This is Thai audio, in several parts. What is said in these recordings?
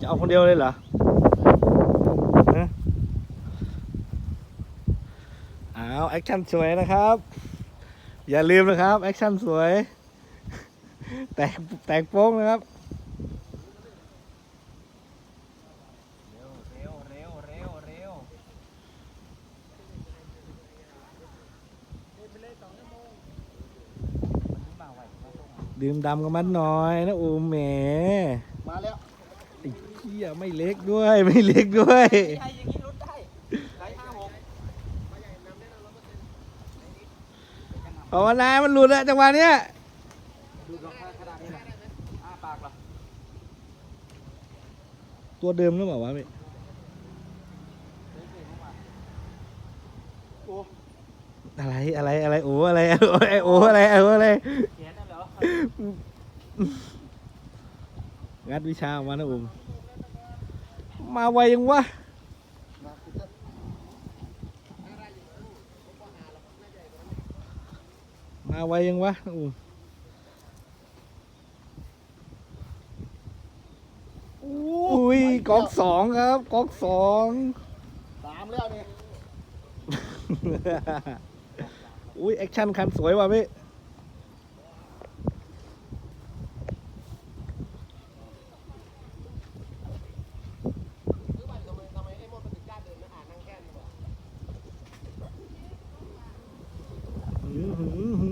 จะเอาคนเดียวเลยเหรอฮะอ้าวแอคชั่นสวยนะครับ อย่าลืมนะครับแอคชั่นสวย แตกแตกโป้งนะครับเร็วเร็วเร็วเร็วเร็วดื่มดำกับมันหน่อยนะอูมแหมมาแล้วไอ้ เหี้ยไม่เล็กด้วยไม่เล็กด้วยใหญ่อย่างนี้ลุ้นได้ไซส์ห้าหกภาวนามันหลุดอะจังหวะเนี้ยดูดอกขนาดนี้นะอ้าปากเหรอตัวเดิมหรือเปล่าวะพี่โอ้อะไรอะไรอะไรโอ้อะไรโอ้อะไรโอ้อะไรโอ้อะไรแขนนั่นเหรองัดวิชาออกมานะอูม มาไวยังวะมาคุณจะมาไวยังวะนะอูมอุ้ยก๊อกสองครับก๊อกสองสามแล้วนี่ อุ้ยแอคชั่นคันสวยว่ะพี่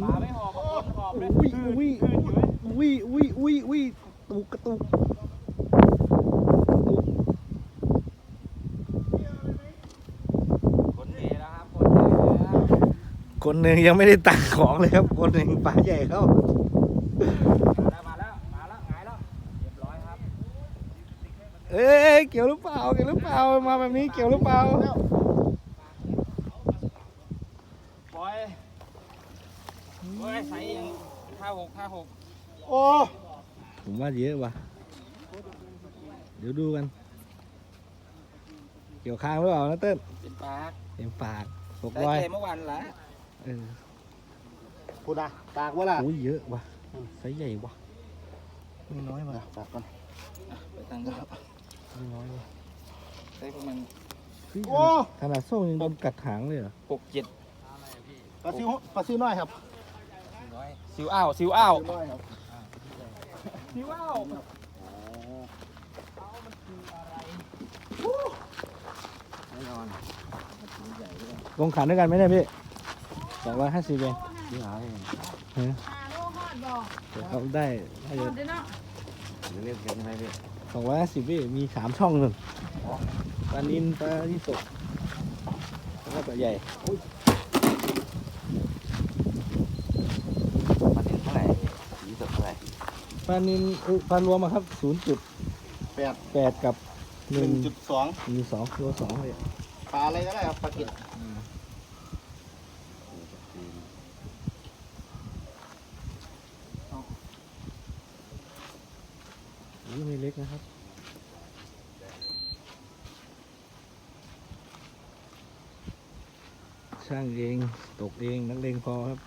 ปลาไม่หอบอะคนหอบเลย อุ้ยอุ้ยอุ้ยอุ้ยอุ้ยอุ้ยตุกกระตุกคนเหนื่อยแล้วครับคนเหนื่อยแล้วคนหนึ่งยังไม่ได้ตักของเลยครับ คนหนึ่งปลาใหญ่เข้ามาแล้วมาแล้วมาแล้วหงายแล้วเรียบร้อยครับเอ้ยเกี่ยวหรือเปล่าเกี่ยวหรือเปล่ามาแบบนี้เกี่ยวหรือเปล่าปล่อยโอ้ยไซส์อย่าง ห้าหกห้าหกโอ้ผมว่าเยอะว่ะ เดี๋ยวดูกัน เกี่ยวคางหรือเปล่านะเติ้ลเป็นปากเต็มปากหกได้ร้อยเกมเมื่อวันละเออพูดนะปากว่าล่ะ โอ้ยเยอะว่ะไซส์ใหญ่ว่ะไม่น้อยว่ะปากก่อนไปตังค์ครับไม่น้อยว่ะไซส์ประมาณเฮ้ยโอ้ขนาดโซ่ยังโดนกัดหางเลยเหรอหกเจ็ดปลาซิวปลาซิวน้อยครับ ซิวอ้าวซิวอ้าวซิวน้อยครับซิวอ้าวลงขันด้วยกันไหมเนี่ยพี่สองร้อยห้าสิบเองพี่หาหาโลฮอดบ่เดี๋ยวเขาได้ถ้าฮจะอดเด้อเนาะเรียกกันใช่ไหมพี่สองร้อยห้าสิบพี่มีสามช่องหนึ่งปลานินปลาที่สดแล้วก็ปลาใหญ่ มาถึงเท่าไหร่สีสดเท่าไหร่ ปลานินเอ้ยปลารวมอะครับศูนย์จุดแปดแปดกับหหนึ่นึ่งงจุดสองมีสองตัวสองเลยปลาอะไรก็ได้ครับปลากิดนี่ไม่เล็กนะครับช่างเองตกเองนักเลงพอครับ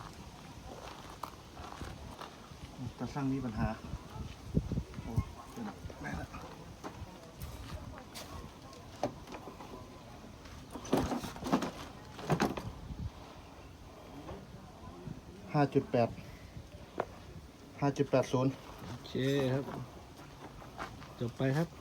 ตาสร้างมีปัญหา โอ้เป็นไรแม่ละห้าจุดแปดห้าจุดแปดศูนย์โอเคครับ จบไปครับ